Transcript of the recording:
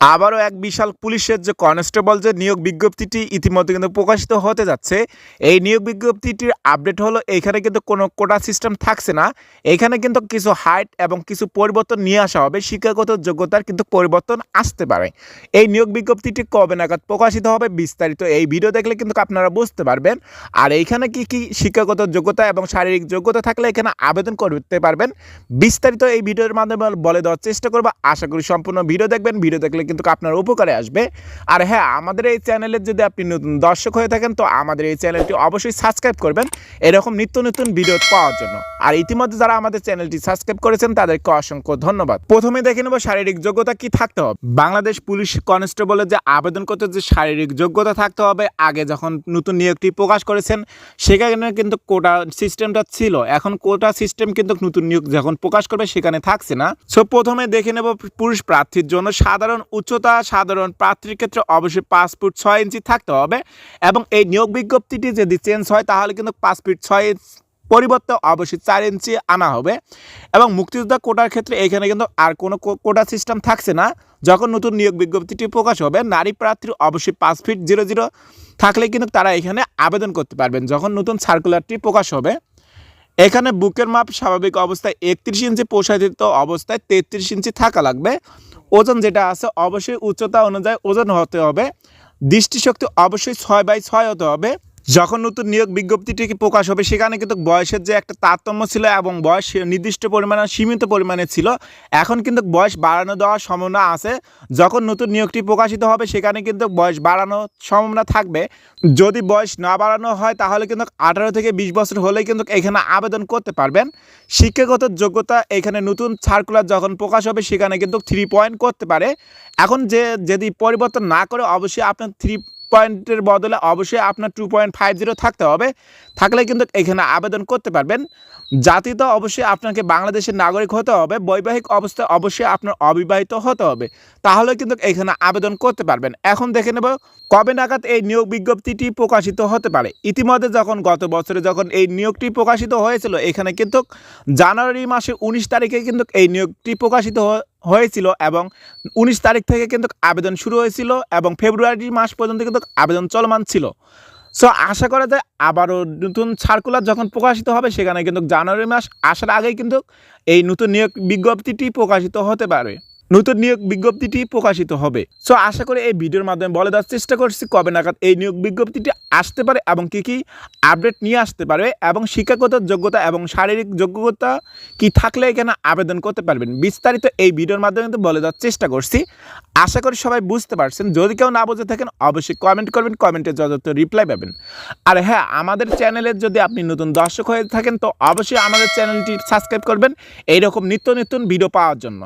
আবারও এক বিশাল পুলিশের যে কনস্টেবল যে নিয়োগ বিজ্ঞপ্তিটি ইতিমধ্যে কিন্তু প্রকাশিত হতে যাচ্ছে, এই নিয়োগ বিজ্ঞপ্তিটির আপডেট হলো এখানে কিন্তু কোনো কোটা সিস্টেম থাকছে না। এখানে কিন্তু কিছু হাইট এবং কিছু পরিবর্তন নিয়ে আসা হবে, শিক্ষাগত যোগ্যতার কিন্তু পরিবর্তন আসতে পারে। এই নিয়োগ বিজ্ঞপ্তিটি কবে নাগাদ প্রকাশিত হবে বিস্তারিত এই ভিডিও দেখলে কিন্তু আপনারা বুঝতে পারবেন। আর এইখানে কি কি শিক্ষাগত যোগ্যতা এবং শারীরিক যোগ্যতা থাকলে এখানে আবেদন করতে পারবেন, বিস্তারিত এই ভিডিওর মাধ্যমে বলে দেওয়ার চেষ্টা করব। আশা করি সম্পূর্ণ ভিডিও দেখবেন। ভিডিও দেখলে কিন্তু আপনার উপকারে আসবে। আর হ্যাঁ আমাদের এই চ্যানেলের যদি আপনি নতুন দর্শক হয়ে থাকেন, তো আমাদের এই চ্যানেলটি অবশ্যই সাবস্ক্রাইব করবেন এরকম নিত্য নতুন ভিডিও পাওয়ার জন্য। আর ইতিমধ্যে যারা আমাদের চ্যানেলটি সাবস্ক্রাইব করেছেন, তাদেরকে অসংখ্য ধন্যবাদ। প্রথমে দেখে নেব শারীরিক যোগ্যতা কি থাকতে হবে। বাংলাদেশ পুলিশ কনস্টেবলের যে আবেদন করতে যে শারীরিক যোগ্যতা থাকতে হবে। আগে যখন নতুন নিয়োগটি প্রকাশ করেছেন, সেখানে কিন্তু কোটা সিস্টেমটা ছিল। এখন কোটা সিস্টেম কিন্তু নতুন নিয়োগ যখন প্রকাশ করবে, সেখানে থাকছে না। সো প্রথমে দেখে নেব পুরুষ প্রার্থীর জন্য সাধারণ উচ্চতা সাধারণ প্রার্থীর ক্ষেত্রে অবশ্যই পাঁচ ফুট ছয় ইঞ্চি থাকতে হবে এবং এই নিয়োগ বিজ্ঞপ্তিটি যদি চেঞ্জ হয়, তাহলে কিন্তু পাঁচ ফিট ছয় ইঞ্চ পরিবর্তে অবশ্যই চার ইঞ্চি আনা হবে। এবং মুক্তিযোদ্ধা কোটার ক্ষেত্রে এখানে কিন্তু আর কোনো কোটা সিস্টেম থাকছে না। যখন নতুন নিয়োগ বিজ্ঞপ্তিটি প্রকাশ হবে, নারী প্রার্থীর অবশ্যই পাঁচ ফিট জিরো জিরো থাকলে কিন্তু তারা এখানে আবেদন করতে পারবেন। যখন নতুন সার্কুলারটি প্রকাশ হবে এখানে বুকের মাপ স্বাভাবিক অবস্থায় একত্রিশ ইঞ্চি প্রসারিত অবস্থায় তেত্রিশ ইঞ্চি থাকা লাগবে। ওজন যেটা আছে অবশ্যই উচ্চতা অনুযায়ী ওজন হতে হবে। দৃষ্টিশক্তি অবশ্যই ছয় বাই ছয় হতে হবে। যখন নতুন নিয়োগ বিজ্ঞপ্তিটি প্রকাশ হবে, সেখানে কিন্তু বয়সের যে একটা তারতম্য ছিল এবং বয়স নির্দিষ্ট পরিমাণে, সীমিত পরিমাণে ছিল, এখন কিন্তু বয়স বাড়ানো দেওয়ার সম্ভাবনা আছে। যখন নতুন নিয়োগটি প্রকাশিত হবে, সেখানে কিন্তু বয়স বাড়ানোর সম্ভাবনা থাকবে। যদি বয়স না বাড়ানো হয়, তাহলে কিন্তু আঠারো থেকে বিশ বছর হলেই কিন্তু এখানে আবেদন করতে পারবেন। শিক্ষাগত যোগ্যতা এখানে নতুন সার্কুলার যখন প্রকাশ হবে, সেখানে কিন্তু থ্রি পয়েন্ট করতে পারে। এখন যে, যদি পরিবর্তন না করে, অবশ্যই আপনার থ্রি পয়েন্টের বদলে অবশ্যই আপনার টু পয়েন্ট ফাইভ জিরো থাকতে হবে। থাকলে কিন্তু এখানে আবেদন করতে পারবেন। জাতিতে অবশ্যই আপনাকে বাংলাদেশের নাগরিক হতে হবে। বৈবাহিক অবস্থায় অবশ্যই আপনার অবিবাহিত হতে হবে। তাহলে কিন্তু এখানে আবেদন করতে পারবেন। এখন দেখে নেব কবে নাগাদ এই নিয়োগ বিজ্ঞপ্তিটি প্রকাশিত হতে পারে। ইতিমধ্যে যখন গত বছরে যখন এই নিয়োগটি প্রকাশিত হয়েছিল, এখানে কিন্তু জানুয়ারি মাসে উনিশ তারিখে কিন্তু এই নিয়োগটি প্রকাশিত হয়েছিল এবং উনিশ তারিখ থেকে কিন্তু আবেদন শুরু হয়েছিল এবং ফেব্রুয়ারি মাস পর্যন্ত কিন্তু আবেদন চলমান ছিল। সো আশা করা যায় আবারও নতুন সার্কুলার যখন প্রকাশিত হবে, সেখানে কিন্তু জানুয়ারি মাস আসার আগেই কিন্তু এই নতুন নিয়োগ বিজ্ঞপ্তিটি প্রকাশিত হতে পারে। নতুন নিয়োগ বিজ্ঞপ্তিটি প্রকাশিত হবে। সো আশা করি এই ভিডিওর মাধ্যমে বলে দেওয়ার চেষ্টা করছি কবে নাগাদ এই নিয়োগ বিজ্ঞপ্তিটি আসতে পারে এবং কী কী আপডেট নিয়ে আসতে পারবে এবং শিক্ষাগত যোগ্যতা এবং শারীরিক যোগ্যতা কি থাকলে এখানে আবেদন করতে পারবেন। বিস্তারিত এই ভিডিওর মাধ্যমে কিন্তু বলে দেওয়ার চেষ্টা করছি। আশা করি সবাই বুঝতে পারছেন। যদি কেউ না বুঝে থাকেন, অবশ্যই কমেন্ট করবেন, কমেন্টে যথাযথ রিপ্লাই পাবেন। আর হ্যাঁ আমাদের চ্যানেলের যদি আপনি নতুন দর্শক হয়ে থাকেন, তো অবশ্যই আমাদের চ্যানেলটি সাবস্ক্রাইব করবেন। এইরকম নিত্য নতুন ভিডিও পাওয়ার জন্য।